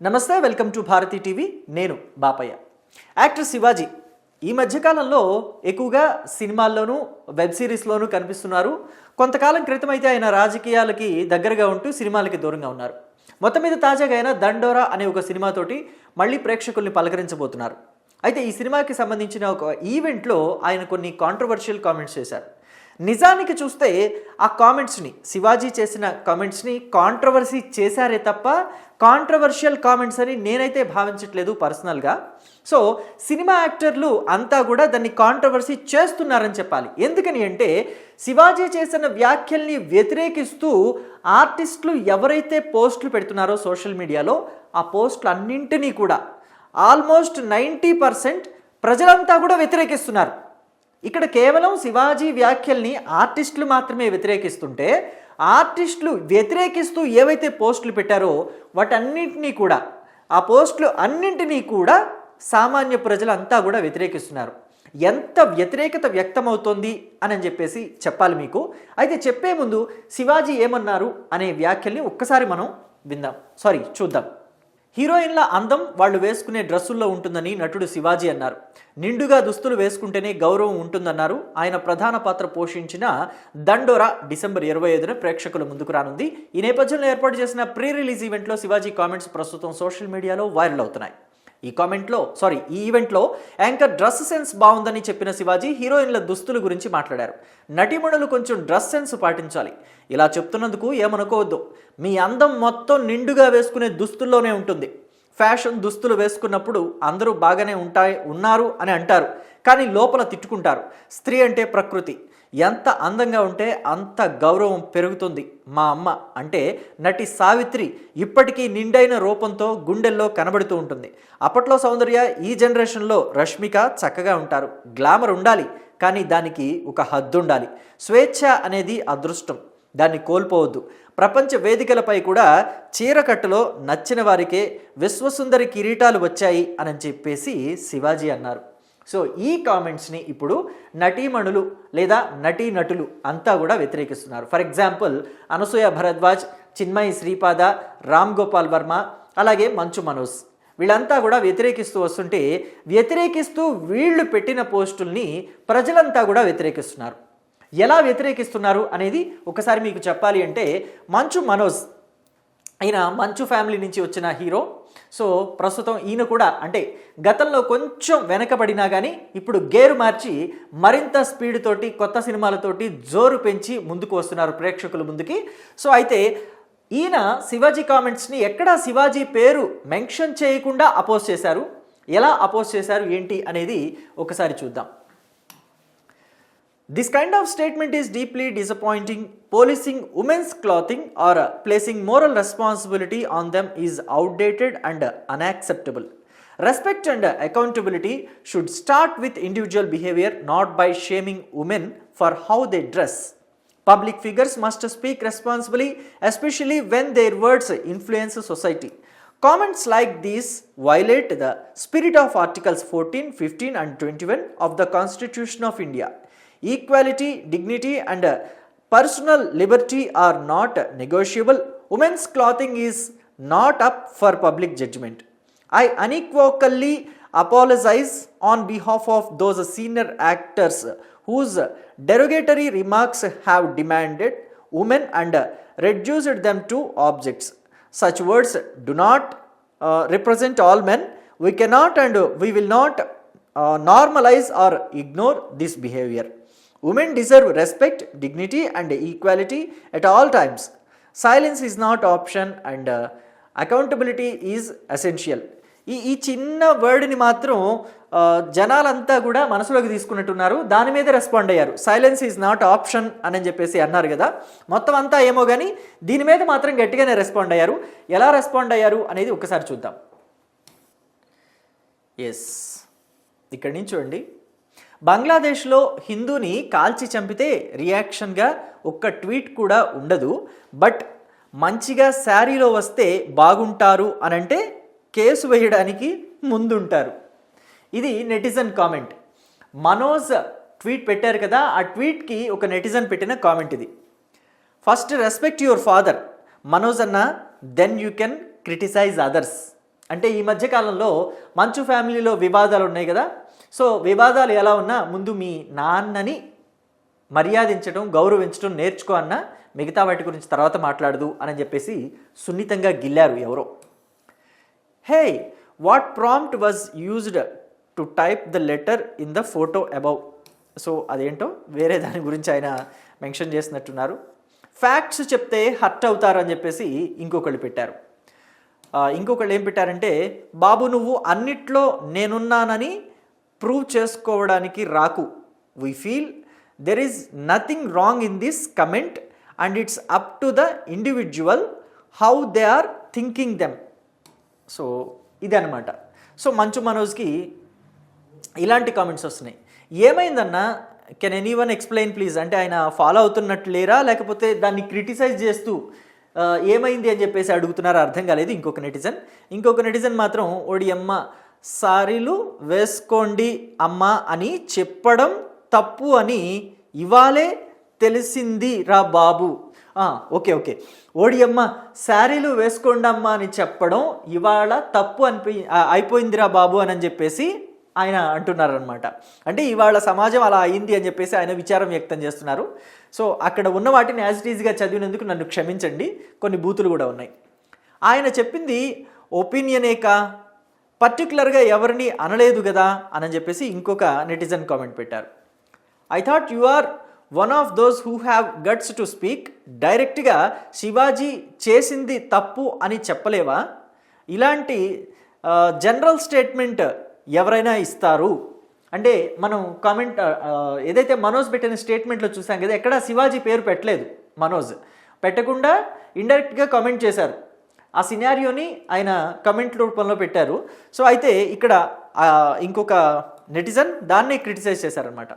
నమస్తే welcome to Bharati TV. నేను Bapayya. Actor Shivaji ఈ మధ్యకాలంలో ఎక్కువగా సినిమాల్లోనూ వెబ్ సిరీస్లోనూ కనిపిస్తున్నారు. కొంతకాలం క్రితం అయితే ఆయన రాజకీయాలకి దగ్గరగా ఉంటూ సినిమాలకి దూరంగా ఉన్నారు. మొత్తం మీద తాజాగా ఆయన దండోరా అనే ఒక సినిమాతోటి మళ్ళీ ప్రేక్షకుల్ని పలకరించబోతున్నారు. అయితే ఈ సినిమాకి సంబంధించిన ఒక ఈవెంట్లో ఆయన కొన్ని కాంట్రవర్షియల్ కామెంట్స్ చేశారు. నిజానికి చూస్తే ఆ కామెంట్స్ని శివాజీ చేసిన కామెంట్స్ని కాంట్రవర్సీ చేశారే తప్ప కాంట్రవర్షియల్ కామెంట్స్ అని నేనైతే భావించట్లేదు పర్సనల్గా. సో సినిమా యాక్టర్లు అంతా కూడా దాన్ని కాంట్రవర్సీ చేస్తున్నారని చెప్పాలి. ఎందుకని అంటే శివాజీ చేసిన వ్యాఖ్యల్ని వ్యతిరేకిస్తూ ఆర్టిస్టులు ఎవరైతే పోస్టులు పెడుతున్నారో సోషల్ మీడియాలో ఆ పోస్టులు అన్నింటినీ కూడా ఆల్మోస్ట్ నైంటీ పర్సెంట్ ప్రజలంతా కూడా వ్యతిరేకిస్తున్నారు. ఇక్కడ కేవలం శివాజీ వ్యాఖ్యల్ని ఆర్టిస్టులు మాత్రమే వ్యతిరేకిస్తుంటే ఆర్టిస్టులు వ్యతిరేకిస్తూ ఏవైతే పోస్టులు పెట్టారో వాటన్నింటినీ కూడా ఆ పోస్టులు అన్నింటినీ కూడా సామాన్య ప్రజలంతా కూడా వ్యతిరేకిస్తున్నారు. ఎంత వ్యతిరేకత వ్యక్తమవుతోంది అని చెప్పేసి చెప్పాలి మీకు. అయితే చెప్పే ముందు శివాజీ ఏమన్నారు అనే వ్యాఖ్యల్ని ఒక్కసారి మనం విందాం. సారీ చూద్దాం. హీరోయిన్ల అందం వాళ్ళు వేసుకునే డ్రెస్సుల్లో ఉంటుందని నటుడు శివాజీ అన్నారు. నిండుగా దుస్తులు వేసుకుంటేనే గౌరవం ఉంటుందన్నారు. ఆయన ప్రధాన పాత్ర పోషించిన దండోరా డిసెంబర్ ఇరవై ఐదున ప్రేక్షకుల ముందుకు రానుంది. ఈ నేపథ్యంలో ఏర్పాటు చేసిన ప్రీ రిలీజ్ ఈవెంట్లో శివాజీ కామెంట్స్ ప్రస్తుతం సోషల్ మీడియాలో వైరల్ అవుతున్నాయి. ఈ కామెంట్లో సారీ ఈ ఈవెంట్లో యాంకర్ డ్రెస్ సెన్స్ బాగుందని చెప్పిన శివాజీ హీరోయిన్ల దుస్తుల గురించి మాట్లాడారు. నటిమణులు కొంచెం డ్రెస్ సెన్స్ పాటించాలి. ఇలా చెప్తున్నందుకు ఏమనుకోవద్దు. మీ అందం మొత్తం నిండుగా వేసుకునే దుస్తుల్లోనే ఉంటుంది. ఫ్యాషన్ దుస్తులు వేసుకున్నప్పుడు అందరూ బాగానే ఉంటాయి ఉన్నారు అని అంటారు. కానీ లోపల తిట్టుకుంటారు. స్త్రీ అంటే ప్రకృతి. ఎంత అందంగా ఉంటే అంత గౌరవం పెరుగుతుంది. మా అమ్మ అంటే నటి సావిత్రి ఇప్పటికీ నిండైన రూపంతో గుండెల్లో కనబడుతూ ఉంటుంది. అప్పట్లో సౌందర్య ఈ జనరేషన్లో రష్మిక చక్కగా ఉంటారు. గ్లామర్ ఉండాలి కానీ దానికి ఒక హద్దు ఉండాలి. స్వేచ్ఛ అనేది అదృష్టం. దాన్ని కోల్పోవద్దు. ప్రపంచ వేదికలపై కూడా చీరకట్టులో నచ్చిన వారికే విశ్వసుందరి కిరీటాలు వచ్చాయి అని చెప్పేసి శివాజీ అన్నారు. సో ఈ కామెంట్స్ని ఇప్పుడు నటీమణులు లేదా నటీనటులు అంతా కూడా వ్యతిరేకిస్తున్నారు. ఫర్ ఎగ్జాంపుల్ అనసూయ భరద్వాజ్ చిన్మయి శ్రీపాద రామ్ గోపాల్ వర్మ అలాగే మంచు మనోజ్. వీళ్ళంతా కూడా వ్యతిరేకిస్తూ వస్తుంటే వ్యతిరేకిస్తూ వీళ్ళు పెట్టిన పోస్టుల్ని ప్రజలంతా కూడా వ్యతిరేకిస్తున్నారు. ఎలా వ్యతిరేకిస్తున్నారు అనేది ఒకసారి మీకు చెప్పాలి అంటే మంచు మనోజ్ ఆయన మంచు ఫ్యామిలీ నుంచి వచ్చిన హీరో సో ప్రస్తుతం ఈయన కూడా అంటే గతంలో కొంచెం వెనకబడినా కానీ ఇప్పుడు గేరు మార్చి మరింత స్పీడ్ తోటి కొత్త సినిమాలతోటి జోరు పెంచి ముందుకు వస్తున్నారు ప్రేక్షకుల ముందుకి. సో అయితే ఈయన శివాజీ కామెంట్స్ని ఎక్కడా శివాజీ పేరు మెన్షన్ చేయకుండా అపోజ్ చేశారు. ఎలా అపోజ్ చేశారు ఏంటి అనేది ఒకసారి చూద్దాం. This kind of statement is deeply disappointing. Policing women's clothing or uh, placing moral responsibility on them is outdated and unacceptable. Respect and accountability should start with individual behavior, not by shaming women for how they dress. Public figures must speak responsibly, especially when their words influence society. Comments like these violate the spirit of Articles 14, 15, and 21 of the Constitution of India. Equality, dignity, and personal liberty are not negotiable. Women's clothing is not up for public judgment. I unequivocally apologize on behalf of those senior actors whose derogatory remarks have demanded women and reduced them to objects. Such words do not uh, represent all men. We cannot and we will not uh, normalize or ignore this behavior. Women deserve respect, dignity, and equality at all times. Silence is not option and accountability is essential ఈ ఈ చిన్న వర్డ్ని మాత్రం జనాలంతా కూడా మనసులోకి తీసుకున్నట్టున్నారు. దాని మీద respond అయ్యారు. సైలెన్స్ ఈజ్ నాట్ ఆప్షన్ అని చెప్పేసి అన్నారు కదా. మొత్తం అంతా ఏమో కానీ దీని మీద మాత్రం గట్టిగానే రెస్పాండ్ అయ్యారు. ఎలా రెస్పాండ్ అయ్యారు అనేది ఒకసారి చూద్దాం. ఎస్ ఇక్కడి నుంచి చూడండి. బంగ్లాదేశ్లో హిందూని కాల్చి చంపితే రియాక్షన్గా ఒక్క ట్వీట్ కూడా ఉండదు. బట్ మంచిగా శారీలో వస్తే బాగుంటారు అనంటే కేసు వేయడానికి ముందుంటారు. ఇది నెటిజన్ కామెంట్. మనోజ్ ట్వీట్ పెట్టారు కదా ఆ ట్వీట్కి ఒక నెటిజన్ పెట్టిన కామెంట్ ఇది. First respect your father. Manoj అన్న then you can criticise others. అంటే ఈ మధ్యకాలంలో మంచు ఫ్యామిలీలో వివాదాలు ఉన్నాయి కదా సో వివాదాలు ఎలా ఉన్నా ముందు మీ నాన్నని మర్యాదించడం గౌరవించడం నేర్చుకో అన్న మిగతా వాటి గురించి తర్వాత మాట్లాడదు అని చెప్పేసి సున్నితంగా గిల్లారు ఎవరో. Hey what prompt was used to type the letter in the photo above so అదేంటో వేరే దాని గురించి ఆయన మెన్షన్ చేసినట్టున్నారు. ఫ్యాక్ట్స్ చెప్తే హర్ట్ అవుతారు అని చెప్పేసి ఇంకొకళ్ళు పెట్టారు. ఇంకొకళ్ళు ఏం పెట్టారంటే బాబు నువ్వు అన్నిట్లో నేనున్నానని ప్రూవ్ చేసుకోవడానికి రాకు. We feel there is nothing wrong in this comment and it's up to the individual how they are thinking them so ఇదనమాట సో మంచు మనోజ్కి ఇలాంటి కామెంట్స్ వస్తున్నాయి. ఏమైందన్నా? Can anyone explain please అంటే ఆయన ఫాలో అవుతున్నట్టు లేరా? లేకపోతే దాన్ని క్రిటిసైజ్ చేస్తూ ఏమైంది? అని చెప్పేసి అడుగుతున్నారు? అర్థం కాలేదు. ఇంకొక నెటిజన్ ఇంకొక నెటిజన్ మాత్రం ఓడి అమ్మ సారీలు వేసుకోండి అమ్మా అని చెప్పడం తప్పు అని ఇవాళే తెలిసింది రా బాబు. Okay okay. ఓకే ఓడియమ్మ శారీలు వేసుకోండి అమ్మా అని చెప్పడం ఇవాళ తప్పు అనిపి అయిపోయిందిరా బాబు అని చెప్పేసి ఆయన అంటున్నారనమాట అంటే ఇవాళ సమాజం అలా అయింది అని చెప్పేసి ఆయన విచారం వ్యక్తం చేస్తున్నారు. సో అక్కడ ఉన్న వాటిని యాజ్ ఇట్ ఈజ్గా చదివినందుకు నన్ను క్షమించండి. కొన్ని బూతులు కూడా ఉన్నాయి. ఆయన చెప్పింది ఒపీనియనే కా? పర్టికులర్గా ఎవరిని అనలేదు కదా అని చెప్పేసి ఇంకొక నెటిజన్ కామెంట్ పెట్టారు. I thought you are one of those who have guts to speak డైరెక్ట్గా శివాజీ చేసింది తప్పు అని చెప్పలేవా? ఇలాంటి జనరల్ స్టేట్మెంట్ ఎవరైనా ఇస్తారు? అంటే మనం కామెంట్ ఏదైతే మనోజ్ పెట్టిన స్టేట్మెంట్లో చూసాం కదా ఎక్కడ శివాజీ పేరు పెట్టలేదు మనోజ్. పెట్టకుండా ఇండైరెక్ట్గా కామెంట్ చేశారు. ఆ సినారియోని ఆయన కమెంట్ రూపంలో పెట్టారు. సో అయితే ఇక్కడ ఇంకొక నెటిజన్ దాన్నే క్రిటిసైజ్ చేశారనమాట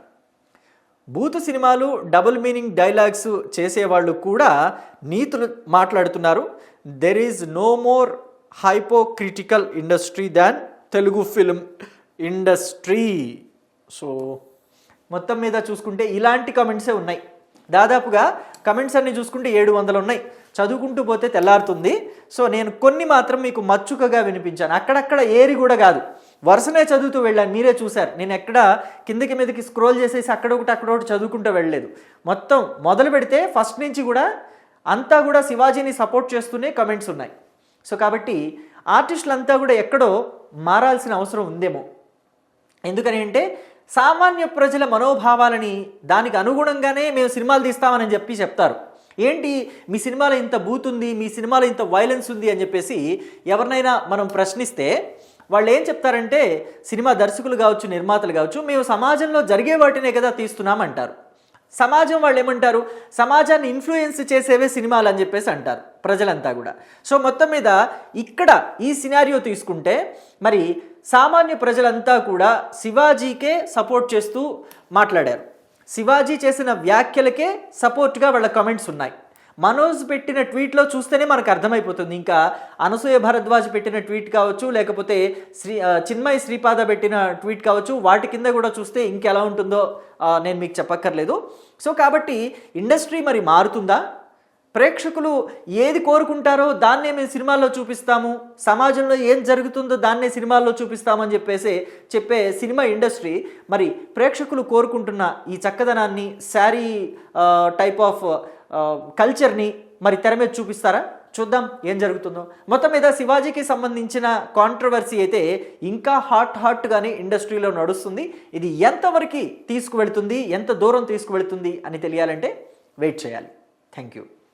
బూతు సినిమాలు డబుల్ మీనింగ్ డైలాగ్స్ చేసేవాళ్ళు కూడా నీతులు మాట్లాడుతున్నారు. There is no more hypocritical industry than Telugu film industry so మొత్తం మీద చూసుకుంటే ఇలాంటి కమెంట్సే ఉన్నాయి. దాదాపుగా కమెంట్స్ అన్నీ చూసుకుంటే ఏడు వందలు ఉన్నాయి. చదువుకుంటూ పోతే తెల్లారుతుంది. సో నేను కొన్ని మాత్రం మీకు మచ్చుకగా వినిపించాను. అక్కడక్కడ ఏరి కూడా కాదు. వరుసనే చదువుతూ వెళ్ళాను. మీరే చూశారు. నేను ఎక్కడ కిందకి మీదకి స్క్రోల్ చేసేసి అక్కడ ఒకటి అక్కడ ఒకటి చదువుకుంటూ వెళ్ళలేదు. మొత్తం మొదలు పెడితే ఫస్ట్ నుంచి కూడా అంతా కూడా శివాజీని సపోర్ట్ చేస్తూనే కమెంట్స్ ఉన్నాయి. సో కాబట్టి ఆర్టిస్టులంతా కూడా ఎక్కడో మారాల్సిన అవసరం ఉందేమో. ఎందుకని అంటే సామాన్య ప్రజల మనోభావాలని దానికి అనుగుణంగానే మేము సినిమాలు తీస్తామని చెప్పి చెప్తారు. ఏంటి మీ సినిమాలో ఇంత బూత్ ఉంది మీ సినిమాలో ఇంత వైలెన్స్ ఉంది అని చెప్పేసి ఎవరినైనా మనం ప్రశ్నిస్తే వాళ్ళు ఏం చెప్తారంటే సినిమా దర్శకులు కావచ్చు నిర్మాతలు కావచ్చు మేము సమాజంలో జరిగే వాటినే కదా తీస్తున్నామంటారు. సమాజం వాళ్ళు ఏమంటారు? సమాజాన్ని ఇన్ఫ్లుయెన్స్ చేసేవే సినిమాలు అని చెప్పేసి అంటారు ప్రజలంతా కూడా. సో మొత్తం మీద ఇక్కడ ఈ సినారియో తీసుకుంటే మరి సామాన్య ప్రజలంతా కూడా శివాజీకే సపోర్ట్ చేస్తూ మాట్లాడారు. శివాజీ చేసిన వ్యాఖ్యలకే సపోర్ట్గా వాళ్ళ కమెంట్స్ ఉన్నాయి. మనోజ్ పెట్టిన ట్వీట్లో చూస్తేనే మనకు అర్థమైపోతుంది. ఇంకా అనసూయ భరద్వాజ్ పెట్టిన ట్వీట్ కావచ్చు లేకపోతే శ్రీ చిన్మయ శ్రీపాద పెట్టిన ట్వీట్ కావచ్చు వాటి కింద కూడా చూస్తే ఇంకెలా ఉంటుందో నేను మీకు చెప్పక్కర్లేదు. సో కాబట్టి ఇండస్ట్రీ మరి మారుతుందా? ప్రేక్షకులు ఏది కోరుకుంటారో దాన్నే మేము సినిమాల్లో చూపిస్తాము సమాజంలో ఏం జరుగుతుందో దాన్నే సినిమాల్లో చూపిస్తామని చెప్పేసి చెప్పే సినిమా ఇండస్ట్రీ. మరి ప్రేక్షకులు కోరుకుంటున్న ఈ చక్కదనాన్ని శారీ టైప్ ఆఫ్ కల్చర్ని మరి తెర మీద చూపిస్తారా? చూద్దాం ఏం జరుగుతుందో. మొత్తం మీద శివాజీకి సంబంధించిన కాంట్రవర్సీ అయితే ఇంకా హాట్ హాట్గానే ఇండస్ట్రీలో నడుస్తుంది. ఇది ఎంతవరకు తీసుకువెళ్తుంది ఎంత దూరం తీసుకువెళ్తుంది అని తెలియాలంటే వెయిట్ చేయాలి. Thank you.